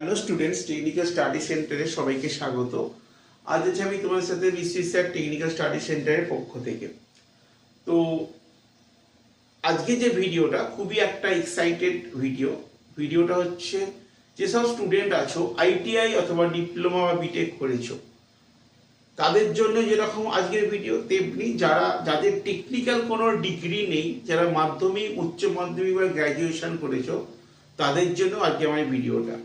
Hello students technical study সেন্টারে সবাইকে স্বাগত। আজ আছে আমি তোমার সাথে বিশ্ব স্যার টেকনিক্যাল স্টাডি সেন্টারের পক্ষ থেকে। তো আজকে যে ভিডিওটা, খুবই একটা এক্সাইটেড ভিডিও ভিডিওটা হচ্ছে যেসব স্টুডেন্ট আছো আইটিআই অথবা ডিপ্লোমা বা বিটেক করেছ, তাদের জন্য যেরকম আজকের ভিডিও তেমনি যারা, যাদের টেকনিক্যাল কোনো ডিগ্রি নেই, যারা মাধ্যমিক, উচ্চ মাধ্যমিক বা গ্র্যাজুয়েশন করেছ, তাদের জন্য আজকে আমার ভিডিওটা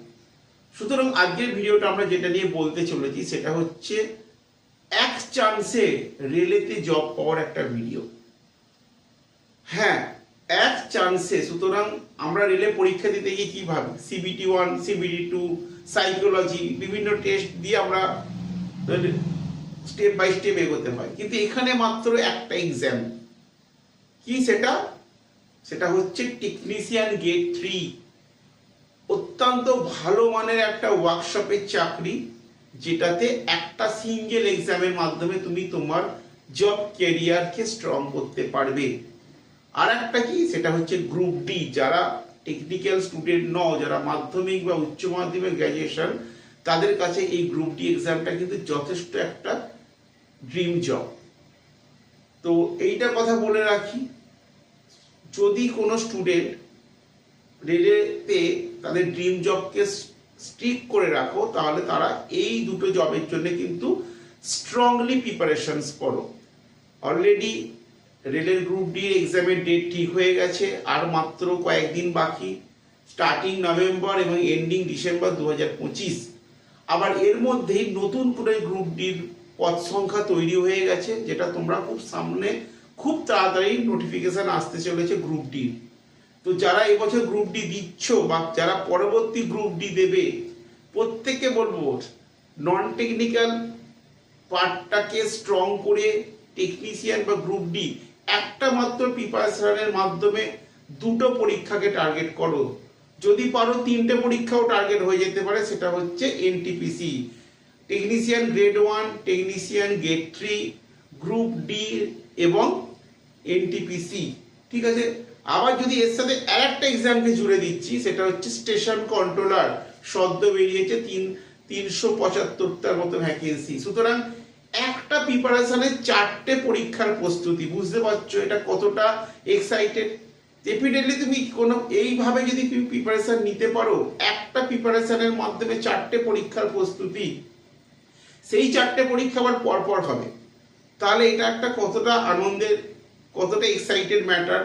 সুতরাং আজকের ভিডিওটা আমরা যেটা নিয়ে বলতে চলেছি সেটা হচ্ছে এক চান্সে রেলেতে জব পাওয়ার একটা ভিডিও হ্যাঁ এক চান্সে সুতরাং আমরা রেলে পরীক্ষা দিতে গিয়ে কি ভাবি? CBT one CBT two psychology বিভিন্ন টেস্ট দিয়ে আমরা স্টেপ বাই স্টেপ এগোতে হয়। কিন্তু এখানে মাত্র একটা এক্সাম কি সেটা? সেটা হচ্ছে টেকনিশিয়ান গেট থ্রি অত্যন্ত ভালো মানের একটা ওয়ার্কশপের চাকরি, যেটাতে একটা সিঙ্গেল এক্সামের মাধ্যমে তুমি তোমার জব ক্যারিয়ারকে স্ট্রং করতে পারবে। আর একটা কি, সেটা হচ্ছে গ্রুপ ডি যারা টেকনিক্যাল স্টুডেন্ট নও, যারা মাধ্যমিক বা উচ্চ মাধ্যমিক গ্র্যাজুয়েশন তাদের কাছে এই গ্রুপ ডি এক্সামটা কিন্তু যথেষ্ট একটা ড্রিম জব তো এইটা কথা বলে রাখি, যদি কোনো স্টুডেন্ট রেলেতে তাদের ড্রিম জবকে স্ট্রিক করে রাখো, তাহলে তারা এই দুটো জবের জন্য কিন্তু স্ট্রংলি প্রিপারেশনস করো। অলরেডি রেলের গ্রুপ ডি এক্সামের ডেট ঠিক হয়ে গেছে, আর মাত্র কয়েকদিন বাকি স্টার্টিং নভেম্বর এবং এন্ডিং ডিসেম্বর দু আবার এর মধ্যেই নতুন করে গ্রুপ ডির পদ সংখ্যা তৈরি হয়ে গেছে, যেটা তোমরা খুব সামনে খুব তাড়াতাড়ি নোটিফিকেশান আসতে চলেছে গ্রুপ ডির তো যারা এবছর গ্রুপ ডি দিচ্ছ বা যারা পরবর্তী গ্রুপ ডি দেবে, প্রত্যেককে বলব নন টেকনিক্যাল পার্টটাকে স্ট্রং করে টেকনিশিয়ান বা গ্রুপ ডি একটা মাত্র প্রিপারেশনের মাধ্যমে দুটো পরীক্ষাকে টার্গেট করো। যদি পারো তিনটে পরীক্ষাও টার্গেট হয়ে যেতে পারে, সেটা হচ্ছে NTPC technician grade one technician grade three group D এবং এনটিপিসি ঠিক আছে? আবার যদি এর সাথে আর একটা এক্সামকে জুড়ে দিচ্ছি, সেটা হচ্ছে স্টেশন কন্ট্রোলার সদ্য বেরিয়েছে তিন, তিনশো পঁচাত্তরটার মতো ভ্যাকেন্সি সুতরাং একটা প্রিপারেশনের চারটে পরীক্ষার প্রস্তুতি, বুঝতে পারছ? এটা কতটা এক্সাইটেড ডেফিনেটলি তুমি কোনো, এইভাবে যদি তুমি প্রিপারেশন নিতে পারো, একটা প্রিপারেশনের মাধ্যমে চারটে পরীক্ষার প্রস্তুতি, সেই চারটে পরীক্ষা আবার পরপর হবে। তাহলে এটা একটা কতটা আনন্দের কতটা এক্সাইটেড ম্যাটার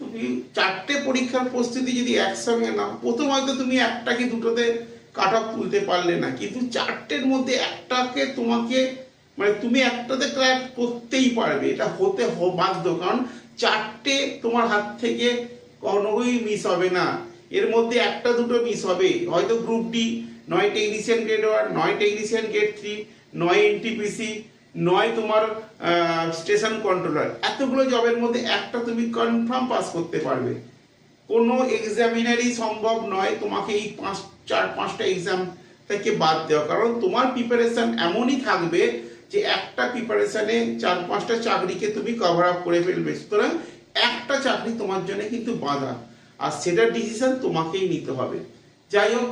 তুমি চারটে পরীক্ষার প্রস্তুতি যদি একসঙ্গে নাও, প্রথম হয়তো তুমি একটা কি দুটোতে কাট অফ তুলতে পারলে না। কিন্তু চারটের মধ্যে একটাকে তোমাকে মানে তুমি একটাতে ক্র্যাক করতেই পারবে। এটা হতে বাধ্য। কারণ চারটে তোমার হাত থেকে কোনোই মিস হবে না। এর মধ্যে একটা দুটো মিস হবে। হয়তো গ্রুপ ডি নয় টেকনিশিয়ান গ্রেড ওয়ান নয় টেকনিশিয়ান গ্রেড থ্রি নয় এনটিপিসি নয় তোমার স্টেশন কন্ট্রোলার এতগুলো জবের মধ্যে একটা তুমি কনফার্ম পাস করতে পারবে। কোনো এক্সামিনারই সম্ভব নয় তোমাকে এই পাঁচ, চার, পাঁচটা এক্সাম থেকে বাদ দেওয়া। কারণ তোমার প্রিপারেশান এমনই থাকবে যে একটা প্রিপারেশানে চার, পাঁচটা চাকরিকে তুমি কভার আপ করে ফেলবে। সুতরাং একটা চাকরি তোমার জন্য কিন্তু বাধা। আর সেটার ডিসিশন তোমাকেই নিতে হবে। যাই হোক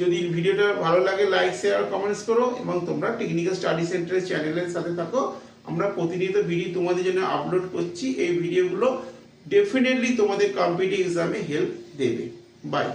যদি ভিডিওটা ভালো লাগে লাইক শেয়ার কমেন্টস করো এবং তোমরা টেকনিক্যাল স্টাডি সেন্টারের চ্যানেলের সাথে থাকো। আমরা প্রতিনিয়ত ভিডিও তোমাদের জন্য আপলোড করছি। এই ভিডিওগুলো ডেফিনেটলি তোমাদের কম্পিটিভ এক্সামে হেল্প দেবে। বাই